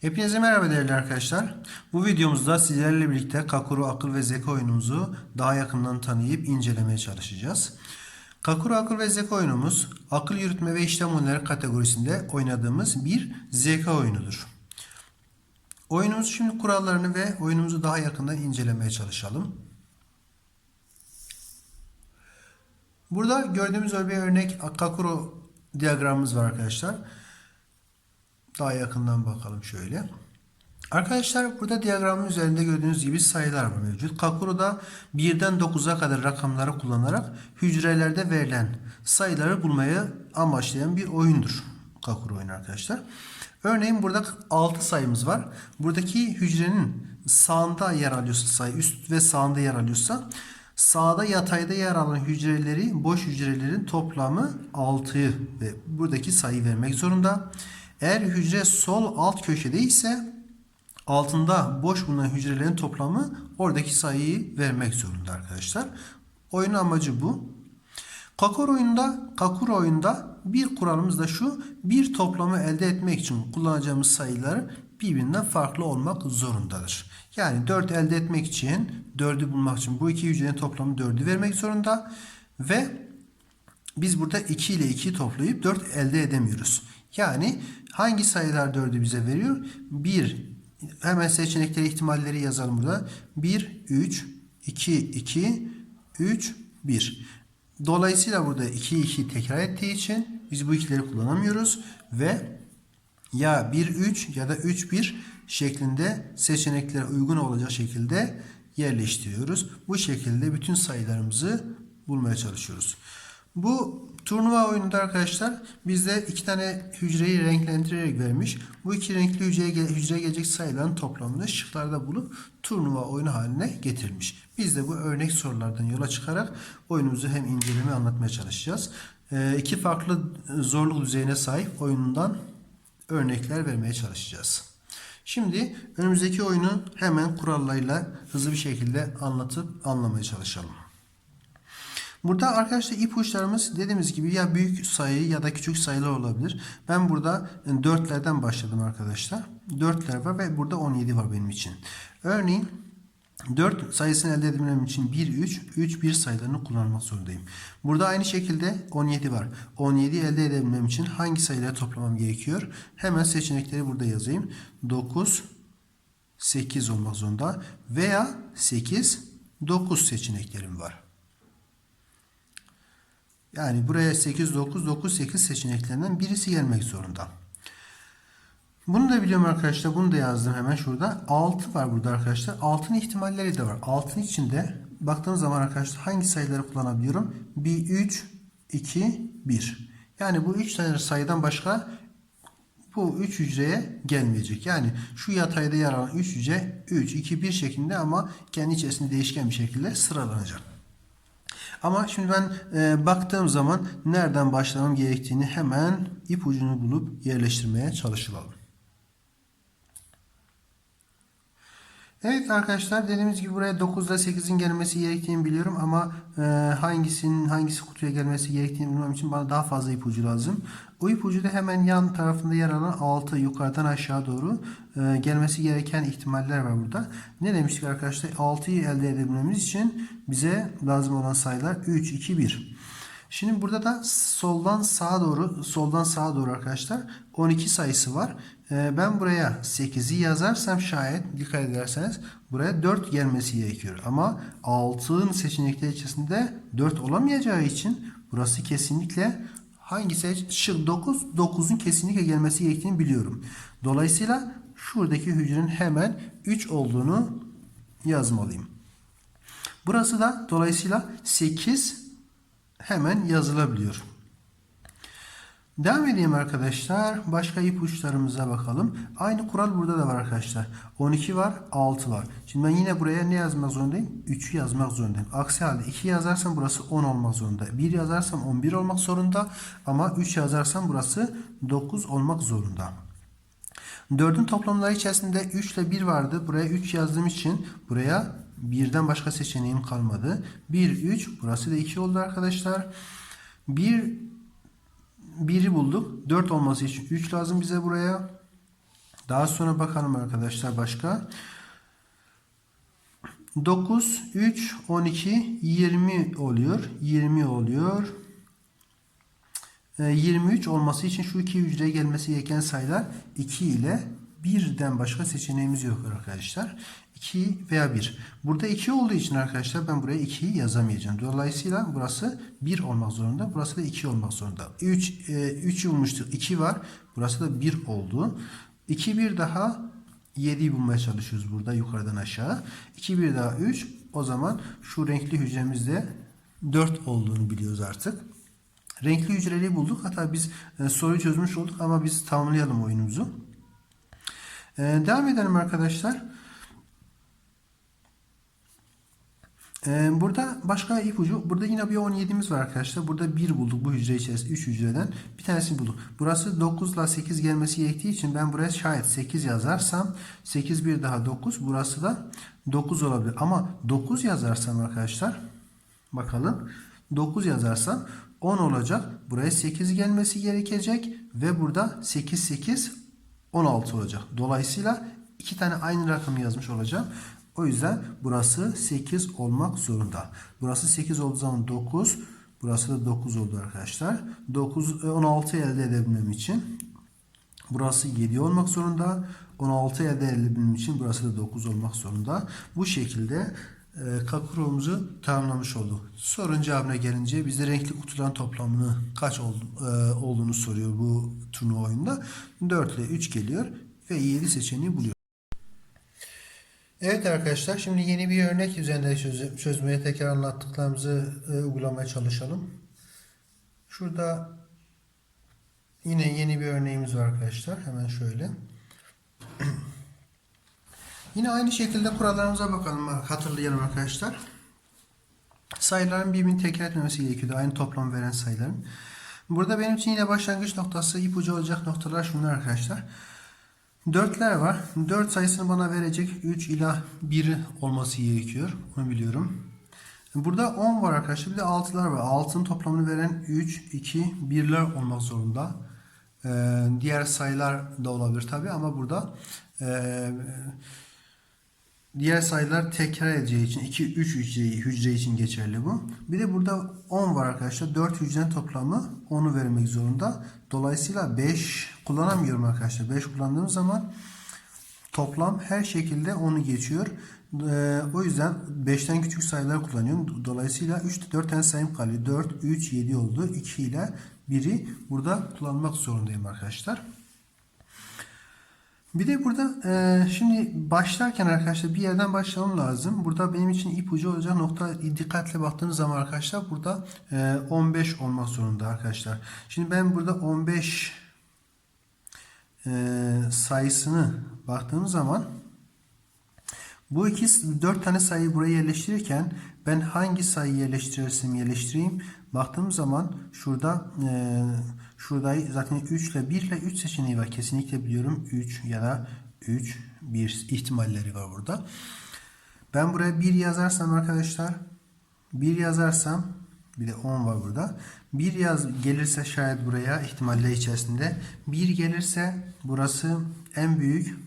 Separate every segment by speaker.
Speaker 1: Hepinize merhaba değerli arkadaşlar. Bu videomuzda sizlerle birlikte Kakuru akıl ve zeka oyunumuzu daha yakından tanıyıp incelemeye çalışacağız. Kakuru akıl ve zeka oyunumuz akıl yürütme ve işlem oyunları kategorisinde oynadığımız bir zeka oyunudur. Oyunumuz şimdi kurallarını ve oyunumuzu daha yakından incelemeye çalışalım. Burada gördüğümüz bir örnek Kakuru diyagramımız var arkadaşlar. Daha yakından bakalım şöyle. Arkadaşlar burada diyagramın üzerinde gördüğünüz gibi sayılar var mevcut. Kakuru'da 1'den 9'a kadar rakamları kullanarak hücrelerde verilen sayıları bulmayı amaçlayan bir oyundur. Kakuru oyunu arkadaşlar. Örneğin burada 6 sayımız var. Buradaki hücrenin sağında yer alıyorsa sayı üst ve sağında yer alıyorsa sağda yatayda yer alan hücreleri boş hücrelerin toplamı 6'yı ve buradaki sayı vermek zorunda. Eğer hücre sol alt köşede ise altında boş bulunan hücrelerin toplamı oradaki sayıyı vermek zorunda arkadaşlar. Oyunun amacı bu. Kakor oyunda, Kakuro oyunda bir kuralımız da şu. Bir toplamı elde etmek için kullanacağımız sayılar birbirinden farklı olmak zorundadır. Yani 4 elde etmek için 4'ü bulmak için bu iki hücrenin toplamı 4'ü vermek zorunda ve biz burada 2 ile 2'yi toplayıp 4 elde edemiyoruz. Yani hangi sayılar 4'ü bize veriyor? 1 hemen seçenekleri ihtimalleri yazalım burada. 1 3 2 2 3 1. Dolayısıyla burada 2 2 tekrar ettiği için biz bu ikileri kullanamıyoruz ve ya 1 3 ya da 3 1 şeklinde seçeneklere uygun olacak şekilde yerleştiriyoruz. Bu şekilde bütün sayılarımızı bulmaya çalışıyoruz. Bu turnuva oyununda arkadaşlar bizde iki tane hücreyi renklendirerek vermiş. Bu iki renkli hücreye, hücreye gelecek sayıların toplamını şıklarda bulup turnuva oyunu haline getirmiş. Biz de bu örnek sorulardan yola çıkarak oyunumuzu hem inceleme anlatmaya çalışacağız. Ee, iki farklı zorluk düzeyine sahip oyunundan örnekler vermeye çalışacağız. Şimdi önümüzdeki oyunu hemen kurallarıyla hızlı bir şekilde anlatıp anlamaya çalışalım. Burada arkadaşlar ipuçlarımız dediğimiz gibi ya büyük sayı ya da küçük sayılar olabilir. Ben burada 4'lerden başladım arkadaşlar. 4'ler var ve burada 17 var benim için. Örneğin 4 sayısını elde edebilmem için 1, 3, 3, 1 sayılarını kullanmak zorundayım. Burada aynı şekilde 17 var. 17 elde edebilmem için hangi sayıları toplamam gerekiyor? Hemen seçenekleri burada yazayım. 9, 8 olmak zorunda veya 8, 9 seçeneklerim var. Yani buraya 8, 9, 9, 8 seçeneklerinden birisi gelmek zorunda. Bunu da biliyorum arkadaşlar. Bunu da yazdım hemen şurada. 6 var burada arkadaşlar. 6'nın ihtimalleri de var. 6'nın içinde baktığımız zaman arkadaşlar hangi sayıları kullanabiliyorum? 1, 3, 2, 1. Yani bu 3 tane sayıdan başka bu 3 hücreye gelmeyecek. Yani şu yatayda yer alan 3 hücre 3, 2, 1 şeklinde ama kendi içerisinde değişken bir şekilde sıralanacak. Ama şimdi ben e, baktığım zaman nereden başlamam gerektiğini hemen ipucunu bulup yerleştirmeye çalışalım. Evet arkadaşlar dediğimiz gibi buraya 9 ile 8'in gelmesi gerektiğini biliyorum ama e, hangisinin hangisi kutuya gelmesi gerektiğini bilmem için bana daha fazla ipucu lazım. O ipucu da hemen yan tarafında yer alan 6 yukarıdan aşağı doğru e, gelmesi gereken ihtimaller var burada. Ne demiştik arkadaşlar? 6'yı elde edebilmemiz için bize lazım olan sayılar 3, 2, 1. Şimdi burada da soldan sağa doğru, soldan sağa doğru arkadaşlar 12 sayısı var. Ee, ben buraya 8'i yazarsam şayet dikkat ederseniz buraya 4 gelmesi gerekiyor. Ama 6'ın seçenekleri içerisinde 4 olamayacağı için burası kesinlikle hangisi? Şık 9, 9'un kesinlikle gelmesi gerektiğini biliyorum. Dolayısıyla şuradaki hücrenin hemen 3 olduğunu yazmalıyım. Burası da dolayısıyla 8 hemen yazılabiliyor. Devam edeyim arkadaşlar. Başka ipuçlarımıza bakalım. Aynı kural burada da var arkadaşlar. 12 var, 6 var. Şimdi ben yine buraya ne yazmak zorundayım? 3'ü yazmak zorundayım. Aksi halde 2 yazarsam burası 10 olmak zorunda. 1 yazarsam 11 olmak zorunda. Ama 3 yazarsam burası 9 olmak zorunda. 4'ün toplamları içerisinde 3 ile 1 vardı. Buraya 3 yazdığım için buraya birden başka seçeneğim kalmadı. 1, 3. Burası da 2 oldu arkadaşlar. 1 1'i bulduk. 4 olması için 3 lazım bize buraya. Daha sonra bakalım arkadaşlar başka. 9, 3, 12, 20 oluyor. 20 oluyor. Ee, 23 olması için şu iki hücreye gelmesi gereken sayılar 2 ile 1'den başka seçeneğimiz yok arkadaşlar. 2 veya 1. Burada 2 olduğu için arkadaşlar ben buraya 2'yi yazamayacağım. Dolayısıyla burası 1 olmak zorunda. Burası da 2 olmak zorunda. 3 e, 3 bulmuştuk. 2 var. Burası da 1 oldu. 2 1 daha 7'yi bulmaya çalışıyoruz burada yukarıdan aşağı. 2 1 daha 3. O zaman şu renkli hücremizde 4 olduğunu biliyoruz artık. Renkli hücreleri bulduk. Hatta biz e, soruyu çözmüş olduk ama biz tamamlayalım oyunumuzu. E, devam edelim arkadaşlar. E, burada başka ipucu. Burada yine bir 17'miz var arkadaşlar. Burada 1 bulduk bu hücre içerisinde 3 hücreden. Bir tanesini bulduk. Burası 9 ile 8 gelmesi gerektiği için ben buraya şayet 8 yazarsam 8 bir daha 9. Burası da 9 olabilir. Ama 9 yazarsam arkadaşlar bakalım 9 yazarsam 10 olacak. Buraya 8 gelmesi gerekecek ve burada 8 8 16 olacak. Dolayısıyla iki tane aynı rakamı yazmış olacağım. O yüzden burası 8 olmak zorunda. Burası 8 olduğu zaman 9. Burası da 9 oldu arkadaşlar. 9 16 elde edebilmem için burası 7 olmak zorunda. 16 elde edebilmem için burası da 9 olmak zorunda. Bu şekilde e, kakuromuzu tamamlamış olduk. Sorun cevabına gelince bizde renkli kutuların toplamını kaç oldu, e, olduğunu soruyor bu turnuva oyunda. 4 ile 3 geliyor ve 7 seçeneği buluyor. Evet arkadaşlar şimdi yeni bir örnek üzerinde çöz- çözmeye tekrar anlattıklarımızı e, uygulamaya çalışalım. Şurada yine yeni bir örneğimiz var arkadaşlar. Hemen şöyle. Yine aynı şekilde kurallarımıza bakalım, hatırlayalım arkadaşlar. Sayıların birbirini tekrar etmemesi gerekiyordu. Aynı toplam veren sayıların. Burada benim için yine başlangıç noktası, ipucu olacak noktalar şunlar arkadaşlar. Dörtler var. 4 sayısını bana verecek 3 ila 1 olması gerekiyor. Onu biliyorum. Burada 10 var arkadaşlar. Bir de 6'lar var. 6'nın toplamını veren 3, 2, 1'ler olmak zorunda. Ee, diğer sayılar da olabilir tabi ama burada e, diğer sayılar tekrar edeceği için 2 3 hücre, hücre için geçerli bu. Bir de burada 10 var arkadaşlar. 4 hücrenin toplamı 10'u vermek zorunda. Dolayısıyla 5 kullanamıyorum arkadaşlar. 5 kullandığım zaman toplam her şekilde 10'u geçiyor. Ee, o yüzden 5'ten küçük sayılar kullanıyorum. Dolayısıyla 3 4 tane sayım kalıyor. 4 3 7 oldu. 2 ile 1'i burada kullanmak zorundayım arkadaşlar. Bir de burada e, şimdi başlarken arkadaşlar bir yerden başlamam lazım. Burada benim için ipucu olacak nokta dikkatle baktığınız zaman arkadaşlar burada e, 15 olmak zorunda arkadaşlar. Şimdi ben burada 15 e, sayısını baktığım zaman bu iki dört tane sayıyı buraya yerleştirirken ben hangi sayıyı yerleştirirsem yerleştireyim baktığım zaman şurada e, şurada zaten 3 ile 1 ile 3 seçeneği var. Kesinlikle biliyorum 3 ya da 3 1 ihtimalleri var burada. Ben buraya 1 yazarsam arkadaşlar 1 yazarsam bir de 10 var burada. 1 yaz gelirse şayet buraya ihtimaller içerisinde 1 gelirse burası en büyük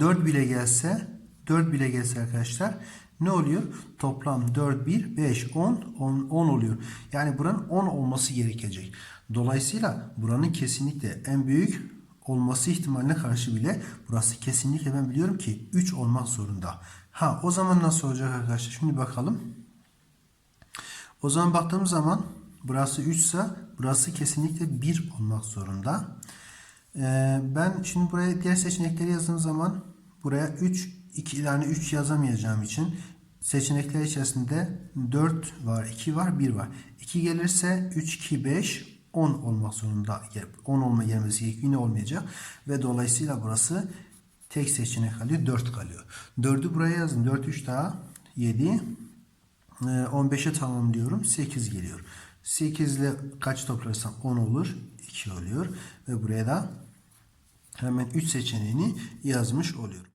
Speaker 1: 4 bile gelse 4 bile gelse arkadaşlar ne oluyor? Toplam 4, 1, 5, 10, 10, 10 oluyor. Yani buranın 10 olması gerekecek. Dolayısıyla buranın kesinlikle en büyük olması ihtimaline karşı bile burası kesinlikle ben biliyorum ki 3 olmak zorunda. Ha o zaman nasıl olacak arkadaşlar? Şimdi bakalım. O zaman baktığımız zaman burası 3 ise burası kesinlikle 1 olmak zorunda. Ee, ben şimdi buraya diğer seçenekleri yazdığım zaman buraya 3 2 yani 3 yazamayacağım için seçenekler içerisinde 4 var, 2 var, 1 var. 2 gelirse 3 2 5 10 olmak zorunda. 10 olma gelmesi gerekiyor. Yine olmayacak ve dolayısıyla burası tek seçenek kalıyor. 4 kalıyor. 4'ü buraya yazdım. 4 3 daha 7 15'e tamamlıyorum. 8 geliyor. 8 ile kaç toplarsam 10 olur. 2 oluyor. Ve buraya da hemen 3 seçeneğini yazmış oluyorum.